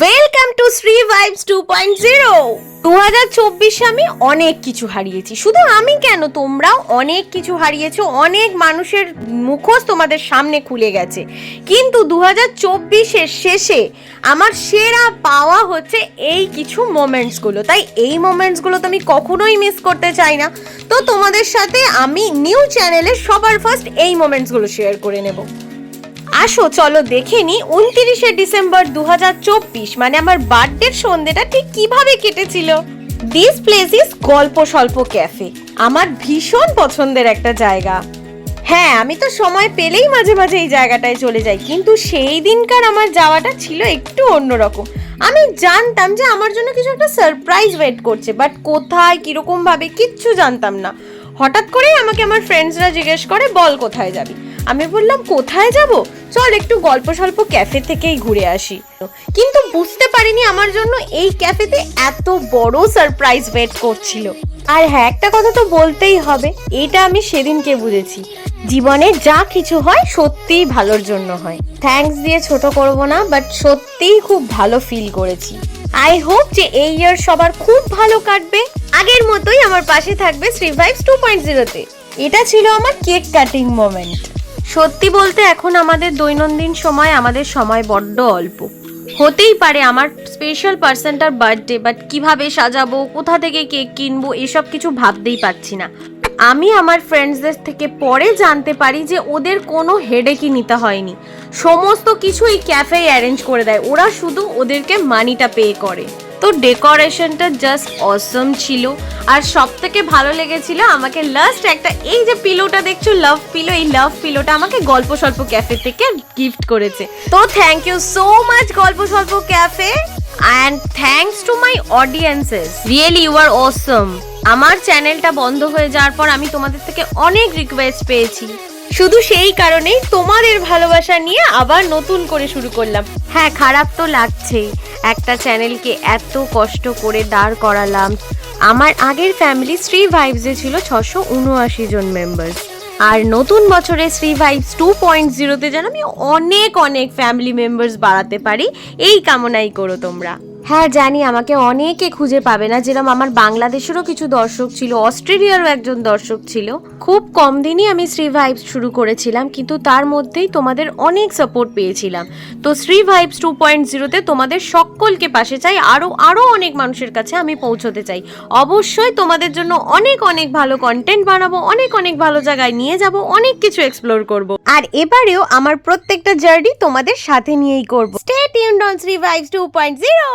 Vibes two point zero দু হাজার চব্বিশে আমি অনেক কিছু হারিয়েছি। শুধু আমি কেন? তোমরাও অনেক কিছু হারিয়েছো, অনেক মানুষের মুখোশ তোমাদের সামনে খুলে গেছে। কিন্তু দু হাজার চব্বিশের শেষে আমার সেরা পাওয়া হচ্ছে এই কিছু মোমেন্টসগুলো তাই এই মোমেন্টসগুলো তো আমি কখনোই মিস করতে চাই না। তো তোমাদের সাথে আমি নিউ চ্যানেলে সবার ফার্স্ট এই মোমেন্টসগুলো শেয়ার করে নেব। আসো, চলো দেখে নি উনতিরিশে ডিসেম্বর দু হাজার চব্বিশ মানে আমার বার্থডের সন্ধ্যেটা ঠিক কীভাবে কেটেছিল? দিস প্লেস ইজ গল্প স্বল্প ক্যাফে, আমার ভীষণ পছন্দের একটা জায়গা। হ্যাঁ আমি তো সময় পেলেই মাঝে মাঝে এই জায়গাটায় চলে যাই, কিন্তু সেই দিনকার আমার যাওয়াটা ছিল একটু অন্যরকম। আমি জানতাম যে আমার জন্য কিছু একটা সারপ্রাইজ ওয়েট করছে বাট কোথায়, কীরকমভাবে, কিচ্ছু জানতাম না। হঠাৎ করেই আমাকে আমার ফ্রেন্ডসরা জিজ্ঞেস করে, বল কোথায় যাবি? আমি বললাম, কোথায় যাব? চল একটু গল্প স্বল্প ক্যাফে থেকেই ঘুরে আসি। কিন্তু বুঝতে পারিনি আমার জন্য এই ক্যাফেতে এত বড় সারপ্রাইজ ওয়েট করছিল। আর হ্যাঁ একটা কথা তো বলতেই হবে, এটা আমি সেদিনকে বুঝেছি। জীবনে যা কিছু হয় সত্যিই ভালোর জন্য হয়। থ্যাঙ্কস দিয়ে ছোট করব না বাট সত্যিই খুব ভালো ফিল করেছি। আই হোপ যে এই ইয়ার সবার খুব ভালো কাটবে। আগের মতোই আমার পাশে থাকবে শ্রী ভাইবস টু পয়েন্ট জিরোতে এটা ছিল আমার কেক কাটিং মোমেন্ট সত্যি বলতে এখন আমাদের দৈনন্দিন সময় আমাদের সময় বড্ড অল্প। হতেই পারে আমার স্পেশাল পার্সনটার বার্থডে বাট কীভাবে সাজাবো, কোথা থেকে কেক কিনবো, এসব কিছু ভাবতেই পারছি না। আমি আমার ফ্রেন্ডসদের থেকে পরে জানতে পারি যে ওদের কোনো হেডেকই নিতে হয়নি। সমস্ত কিছু এই ক্যাফে অ্যারেঞ্জ করে দেয়। ওরা শুধু ওদেরকে মানিটা পে করে। তো ডেকোরেশনটা জাস্ট অসম ছিল। আর সব থেকে ভালো লেগেছিল আমাকে লাস্ট একটা, এই যে পিলোটা দেখছ লাভ পিলো এই লাভ পিলোটা আমাকে গল্প স্বল্প ক্যাফে থেকে গিফট করেছে। তো thank you so much Golpo Swolpo cafe and thanks to my audiences really you are awesome আমার চ্যানেলটা বন্ধ হয়ে যাওয়ার পর আমি তোমাদের থেকে অনেক রিকোয়েস্ট পেয়েছি। শুধু সেই কারণেই তোমাদের ভালোবাসা নিয়ে আবার নতুন করে শুরু করলাম। হ্যাঁ খারাপ তো লাগছেই। একটা চ্যানেলকে এত কষ্ট করে দাঁড় করালাম। আমার আগের ফ্যামিলি শ্রী ভাইবসে ছিল ছশো উনআশি জন মেম্বার আর নতুন বছরে শ্রী ভাইবস টু পয়েন্ট জিরোতে যেন আমি অনেক অনেক ফ্যামিলি মেম্বার্স বাড়াতে পারি, এই কামনাই করো তোমরা। হ্যাঁ জানি, আমাকে অনেকে খুঁজে পাবে না। যেরকম আমার বাংলাদেশেরও কিছু দর্শক ছিল, অস্ট্রেলিয়ারও একজন দর্শক ছিল। খুব কম দিনই আমি শ্রী ভাইবস শুরু করেছিলাম, কিন্তু তার মধ্যেই তোমাদের অনেক সাপোর্ট পেয়েছিলাম। তো শ্রী ভাইবস টু পয়েন্ট জিরোতে তোমাদের সকলকে পাশে চাই আরও আরও অনেক মানুষের কাছে আমি পৌঁছতে চাই। অবশ্যই তোমাদের জন্য অনেক অনেক ভালো কন্টেন্ট বানাবো, অনেক অনেক ভালো জায়গায় নিয়ে যাব, অনেক কিছু এক্সপ্লোর করব। আর এবারেও আমার প্রত্যেকটা জার্নি তোমাদের সাথে নিয়েই করব। Stay tuned on Shree vibes two point zero